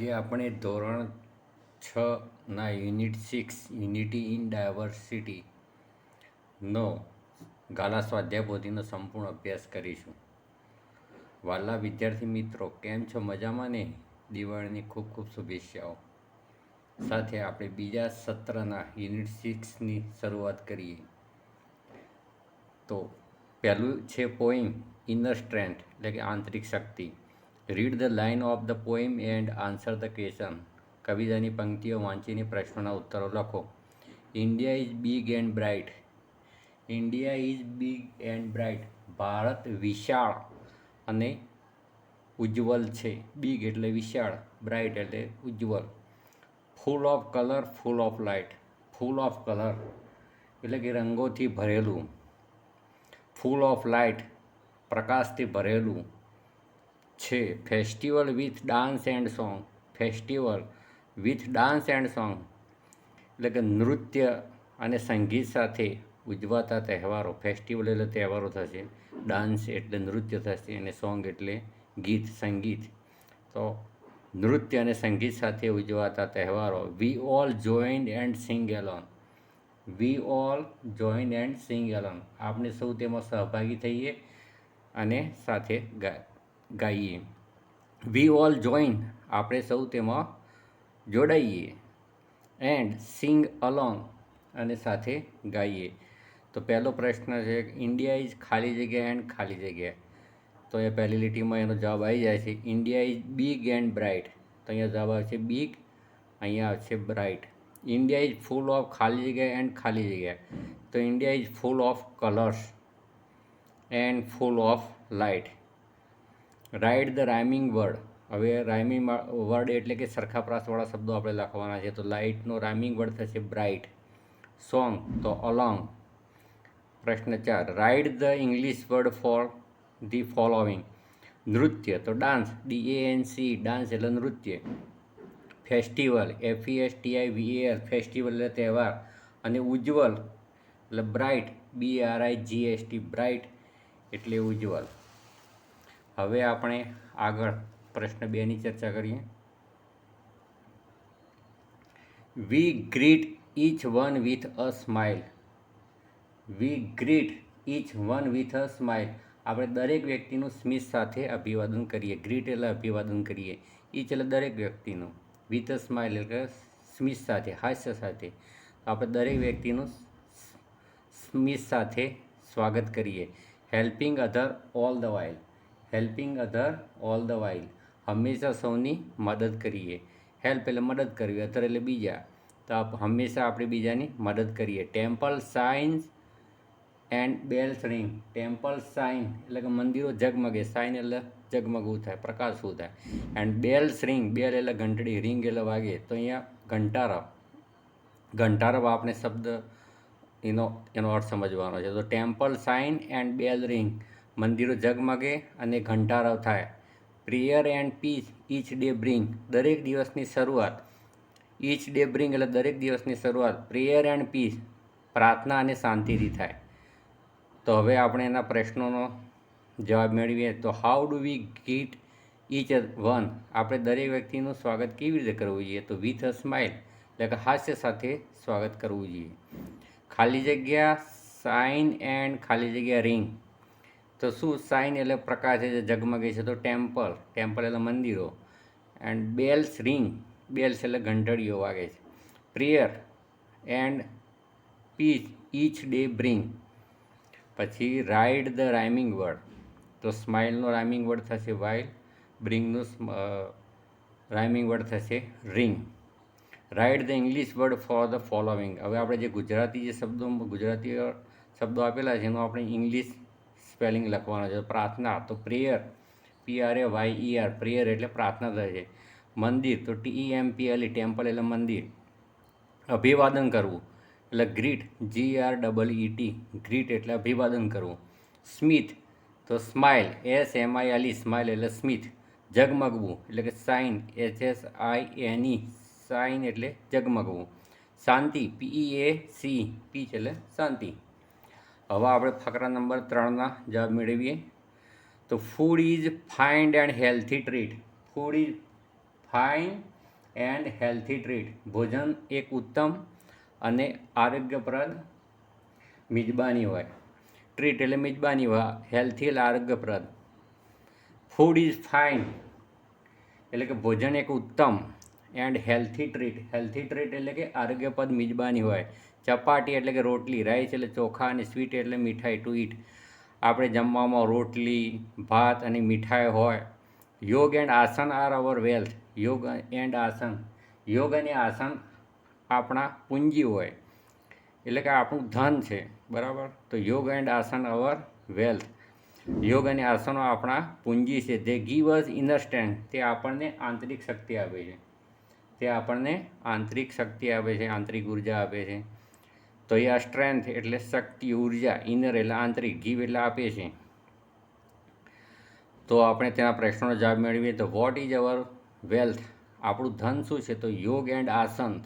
આજે આપણે ધોરણ છના યુનિટ સિક્સ, યુનિટી ઇન ડાયવર્સિટીનો ગાલા સ્વાધ્યાય પોથીનો સંપૂર્ણ અભ્યાસ કરીશું. વાલા વિદ્યાર્થી મિત્રો, કેમ છો? મજામાં ને? દિવાળીની ખૂબ ખૂબ શુભેચ્છાઓ. સાથે આપણે બીજા સત્રના યુનિટ સિક્સની શરૂઆત કરીએ. તો પહેલું છે પોઈમ ઇનર સ્ટ્રેન્થ એટલે કે આંતરિક શક્તિ. Read the line of the poem and answer the question કવિતાની પંક્તિઓ વાંચીને પ્રશ્નોના ઉત્તરો લખો. India is big and bright India is big and bright Bharat વિશાળ અને ઉજ્જવલ છે. બિગ એટલે વિશાળ બ્રાઇટ એટલે ઉજ્જવલ. Full of colour full of light full of colour એટલે કે રંગોથી ભરેલું. ફૂલ ઓફ લાઇટ પ્રકાશથી ભરેલું. છે. Festival with dance and song festival with dance and song એટલે કે નૃત્ય અને સંગીત સાથે ઉજવાતા તહેવારો ફેસ્ટિવલ એટલે તહેવારો થશે. ડાન્સ એટલે નૃત્ય થશે અને સોંગ એટલે ગીત, સંગીત. તો નૃત્ય અને સંગીત સાથે ઉજવાતા તહેવારો. We all join and sing alone we all join and sing alone આપણે સૌ તેમાં સહભાગી થઈએ અને સાથે ગા ગાઈએ. વી ઓલ જોઈન આપણે સૌ તેમાં જોડાઈએ. એન્ડ સિંગ અલોંગ અને સાથે ગાઈએ. તો પહેલો પ્રશ્ન છે ઇન્ડિયા ઇઝ ખાલી જગ્યા એન્ડ ખાલી જગ્યા? તો એ પહેલી લીટીમાં એનો જવાબ આવી જાય છે India is big and bright તો અહીંયા જવાબ આવશે બિગ અહીંયા આવશે bright India is full of ખાલી જગ્યા એન્ડ ખાલી જગ્યા. તો India is full of colours and full of light right the rhyming word હવે રાઇમિંગ વર્ડ એટલે કે સરખા પ્રાસવાળા શબ્દો આપણે લખવાના છે. તો લાઇટનો રાઇમિંગ વર્ડ થશે બ્રાઇટ સોંગ તો અલોંગ પ્રશ્ન ચાર. Right the English word for the following નૃત્ય, તો dance D A N C dance એટલે નૃત્ય. Festival F E S T I V L festival એટલે તહેવાર. અને ઉજ્જવલ, એટલે bright B R I G S T bright એટલે ઉજ્જવલ. હવે આપણે આગળ પ્રશ્ન બેની ચર્ચા કરીએ. We greet each one with a smile we greet each one with a smile આપણે દરેક વ્યક્તિનું સ્મિત સાથે અભિવાદન કરીએ. ગ્રીટ એટલે અભિવાદન કરીએ. ઇચ એટલે દરેક વ્યક્તિનું. વિથ અ સ્માઇલ એટલે સ્મિત સાથે, હાસ્ય સાથે. આપણે દરેક વ્યક્તિનું સ્મિત સાથે સ્વાગત કરીએ. Helping other all the while helping other all the while. હંમેશા સૌની મદદ કરીએ. હેલ્પ એટલે મદદ કરવી, અધર એટલે બીજા. તો આપ હંમેશા આપણે બીજાની મદદ કરીએ. Temple shines and bells ring. Temple shine એટલે કે મંદિરો ઝગમગે. સાઇન એટલે ઝગમગવું થાય, પ્રકાશવું થાય. એન્ડ બેલ્સ રિંગ, બેલ એટલે ઘંટડી, રિંગ એટલે વાગે. તો અહીંયા ઘંટારવ. ઘંટારવ આપણે શબ્દ એનો એનો અર્થ સમજવાનો છે. તો temple shine and bell ring. મંદિરો ઝગમગે અને ઘંટારવ થાય. Prayer and peace each day bring દરેક દિવસની શરૂઆત. ઈચ ડે બ્રિંગ એટલે દરેક દિવસની શરૂઆત. પ્રેયર એન્ડ પીસ પ્રાર્થના અને શાંતિથી થાય. તો હવે આપણે એના પ્રશ્નોનો જવાબ મેળવીએ. તો how do we greet each one આપણે દરેક વ્યક્તિનું સ્વાગત કેવી રીતે કરવું જોઈએ? તો વિથ અ સ્માઇલ એટલે કે હાસ્ય સાથે સ્વાગત કરવું જોઈએ. ખાલી જગ્યા સાઇન એન્ડ ખાલી જગ્યા રિંગ તો શું સાઇન એટલે પ્રકાશ છે જે ઝગમગે છે? તો ટેમ્પલ. ટેમ્પલ એટલે મંદિરો. And bells ring. બેલ્સ એટલે ઘંટડીઓ વાગે છે. Prayer and peach. Each day bring. પછી રાઇડ ધ રાઇમિંગ વર્ડ. તો સ્માઇલનો રાઇમિંગ વર્ડ થશે વાઇલ. બ્રિંગનું રાઇમિંગ વર્ડ થશે ring. Write the English word for the following હવે આપણે જે ગુજરાતી જે શબ્દો ગુજરાતી શબ્દો આપેલા છે એનું આપણે ઇંગ્લિશ સ્પેલિંગ લખવાનો છે. પ્રાર્થના તો prayer P R A Y E R prayer એટલે પ્રાર્થના છે. મંદિર તો T E M P L temple એટલે મંદિર. અભિવાદન કરવું એટલે greet G R double E T greet એટલે અભિવાદન કરવું. સ્મિત તો smile S M I L E smile એટલે સ્મિત. જગમગવું એટલે કે shine H S I N E shine એટલે જગમગવું. શાંતિ પીઈ એ સી પી એટલે શાંતિ. હવે આપણે ફકરા નંબર ત્રણના જવાબ મેળવીએ. તો food is find and healthy treat food is fine and healthy treat ભોજન એક ઉત્તમ અને આરોગ્યપ્રદ મિજબાની હોય. ટ્રીટ એટલે મિજબાની હોય. હેલ્થી એટલે આરોગ્યપ્રદ. ફૂડ ઇઝ ફાઇન એટલે કે ભોજન એક ઉત્તમ. And healthy treat. Healthy treat એટલે કે આરોગ્યપદ મિજબાની હોય. ચપાટી એટલે કે રોટલી, રાઈસ એટલે ચોખા અને સ્વીટ એટલે મીઠાઈ ટુ ઈટ. આપણે જમવામાં રોટલી, ભાત અને મીઠાઈ હોય. Yoga and asana are our wealth. Yoga and asana. યોગ અને આસન આપણા પૂંજી હોય. એટલે કે આપણું ધન છે. બરાબર? તો યોગ એન્ડ આસન અવર વેલ્થ. યોગ અને આસનો આપણા પૂંજી છે. તે ગીવ અસ ઇનર સ્ટ્રેન્થ તે આપણને આંતરિક શક્તિ આપે છે. તે આપણને આંતરિક શક્તિ આપે છે, આંતરિક ઊર્જા આપે છે. તો એ આ સ્ટ્રેન્થ એટલે શક્તિ, ઊર્જા ઇનર એટલે આંતરિક ગીવ એટલે આપે છે. તો આપણે તેના પ્રશ્નોનો જવાબ મેળવીએ તો વોટ ઇઝ અવર વેલ્થ આપણું ધન શું છે? તો યોગ એન્ડ આસન.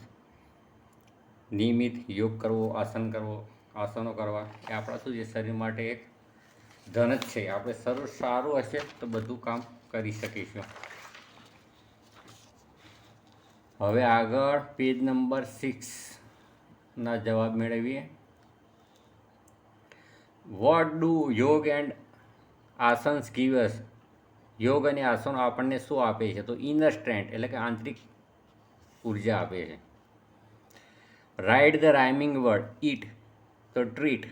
નિયમિત યોગ કરવો, આસન કરવો, આસનો કરવા એ આપણા શું છે? શરીર માટે એક ધન જ છે. આપણે શરીર સારું હશે તો બધું કામ કરી શકીશું. હવે આગળ પેજ નંબર સિક્સના જવાબ મેળવીએ. What do yoga and asanas gives યોગ અને આસનો આપણને શું આપે છે? તો ઇનર સ્ટ્રેન્થ એટલે કે આંતરિક ઊર્જા આપે છે. Write the rhyming word eat તો ટ્રીટ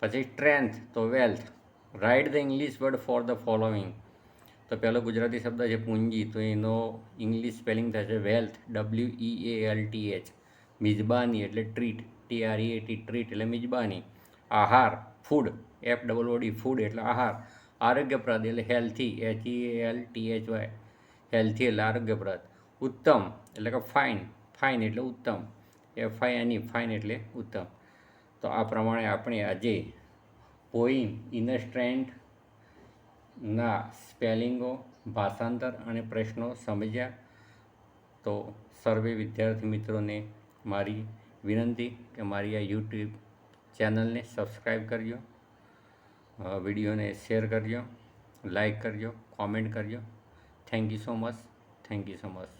પછી સ્ટ્રેન્થ તો wealth write the English word for the following તો પહેલો ગુજરાતી શબ્દ છે પૂંજી, તો એનો ઇંગ્લિશ સ્પેલિંગ થશે wealth W E A L T H મિજબાની એટલે treat T R E T treat એટલે મિજબાની. આહાર food F double O D food એટલે આહાર. આરોગ્યપ્રદ એટલે healthy H E L T H Y healthy એટલે આરોગ્યપ્રદ ઉત્તમ એટલે કે ફાઇન ફાઇન એટલે ઉત્તમ. એફ આઈ એની ફાઇન એટલે ઉત્તમ. તો આ પ્રમાણે આપણે આજે પોઈમ ઇનર સ્ટ્રેન્થ ના, સ્પેલિંગો, ભાષાંતર અને પ્રશ્નો સમજ્યા તો સર્વે વિદ્યાર્થી મિત્રોને મારી વિનંતી કે મારી આ યુટ્યુબ ચેનલને સબસ્ક્રાઈબ કરજો વિડીયોને શેર કરજો લાઈક કરજો, કોમેન્ટ કરજો. Thank you so much, thank you so much.